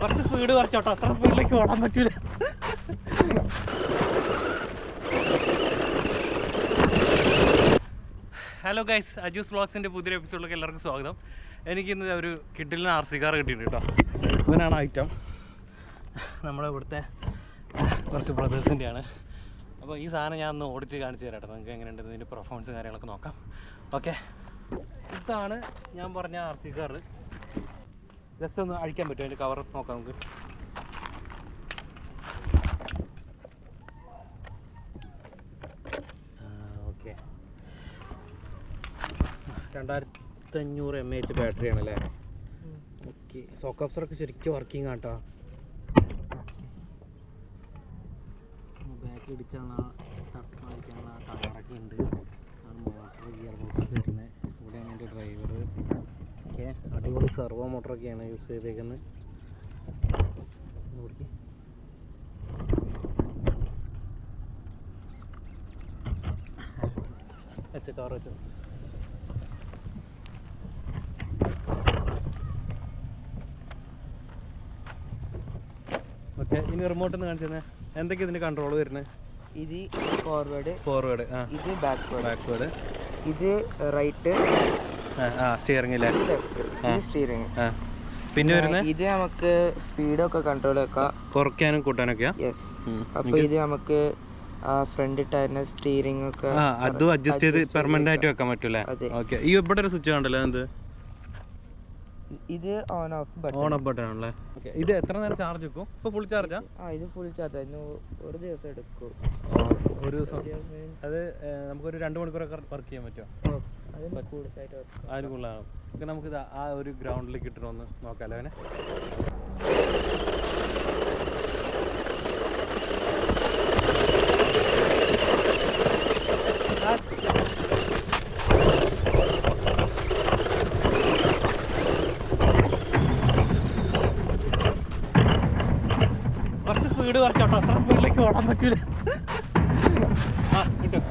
കുറച്ച് സ്പീഡ് കുറച്ചോട്ടോ. അത്ര സ്പീഡിലേക്ക് ഓടാൻ പറ്റൂല. ഹലോ ഗൈസ് അജൂസ് വ്ളോഗ്സിന്റെ പുതിയ എപ്പിസോഡിലേക്ക് എല്ലാവർക്കും സ്വാഗതം. എനിക്കിന്ന് ഒരു കിഡിലിന് ആർ സി കാർ കിട്ടിയിട്ടുണ്ട് കേട്ടോ ഇവനാണ് ഐറ്റം നമ്മുടെ ഇവിടുത്തെ കുറച്ച് ബ്രദേഴ്സിന്റെയാണ് അപ്പോൾ ഈ സാധനം ഞാൻ ഒന്ന് ഓടിച്ച് കാണിച്ചു തരാം കേട്ടോ നിങ്ങൾക്ക് എങ്ങനെയുണ്ട് ഇതിന്റെ പെർഫോമൻസ് കാര്യങ്ങളൊക്കെ നോക്കാം. ഓക്കെ ഇതാണ് ഞാൻ പറഞ്ഞ ആർ സി കാർ ജസ്റ്റ് ഒന്ന് അഴിക്കാൻ പറ്റുമോ? അതിന്റെ കവർ നോക്കാം നമുക്ക്. ഓക്കെ രണ്ടായിരത്തഞ്ഞൂറ് എം എച്ച് ബാറ്ററി ആണല്ലേ? ഓക്കെ സോക്ക് ഓപ്സറൊക്കെ ശരിക്കും വർക്കിംഗ് ആട്ടോ ബാക്കിൽ ഇടിച്ചാണ് തട്ടാനുള്ള ടയറൊക്കെ ഉണ്ട്. മോട്ടർ ഗിയർ ബോക്സ് വരുന്നത് ഇവിടെയാണ് എന്റെ ഡ്രൈവർ ഓക്കെ. അടിപൊളി സെർവോ മോട്ടറൊക്കെയാണ് യൂസ് ചെയ്തേക്കുന്നത് നോക്കി ഓക്കെ ഇനി റിമോട്ട് ഒന്ന് കാണിച്ചു തന്നെ എന്തൊക്കെയാണ് ഇതിന് കൺട്രോൾ വരുന്നത് ഇത് ഫോർവേഡ് ഫോർവേഡ് ഇത് ബാക്ക്വേർഡ് ബാക്ക്വേർഡ് ഇത് റൈറ്റ് ആ സ്റ്റിയറിംഗ് അല്ലേ ഇത് സ്റ്റിയറിംഗ് പിന്നെ വരുന്നത് ഇത് നമുക്ക് സ്പീഡൊക്കെ കൺട്രോൾ വെക്കാം. കുറയ്ക്കാനും കൂട്ടാനൊക്കെയാ? യെസ് അപ്പോൾ ഇത് നമുക്ക് ഫ്രണ്ട് ടയറിന്റെ സ്റ്റിയറിംഗ് ഒക്കെ അതും അഡ്ജസ്റ്റ് ചെയ്ത് പെർമനന്റ് ആയിട്ട് വെക്കാൻ പറ്റൂലേ ഓക്കേ ഈ ഇവിടെ ഒരു സ്വിച്ച് കണ്ടല്ലോ എന്ത്? ഇത് on off button on off button ആണല്ലേ? ഇത് എത്ര നേരം ചാർജ് വെക്കും? ഇപ്പൊ ഫുൾ ചാർജ് ആ? ഇത് ഫുൾ ചാർജ് ഒരു ദിവസം എടുക്കും. ഒരു ദിവസം. അത് നമുക്കൊരു രണ്ട് മണിക്കൂറൊക്കെ വർക്ക് ചെയ്യാൻ പറ്റുമോ? അതിന് കൂടുതലാണ് ഓക്കെ നമുക്ക് ആ ഒരു ഗ്രൗണ്ടിലേക്ക് കിട്ടണമെന്ന് നോക്കാം അവനെ കുറച്ച് സ്പീഡ് കുറച്ചോട്ടോ അത്ര സ്പീഡിലേക്ക് ഓടാൻ പറ്റൂല. ആ കിട്ടും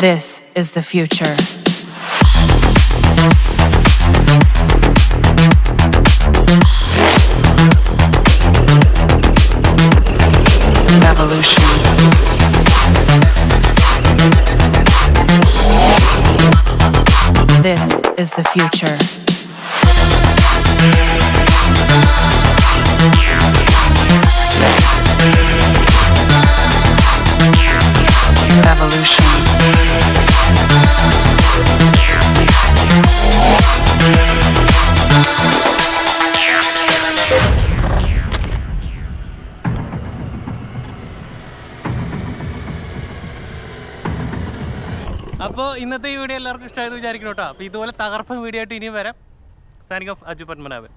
This is the future. Revolution. This is the future. അപ്പോൾ ഇന്നത്തെ ഈ വീഡിയോ എല്ലാവർക്കും ഇഷ്ടമായത് വിചാരിക്കണം കേട്ടോ. അപ്പോൾ ഇതുപോലെ തകർപ്പൻ വീഡിയോ ആയിട്ട് ഇനിയും വരാം. സാനിക് ഓഫ് അജു പത്മനാഭൻ.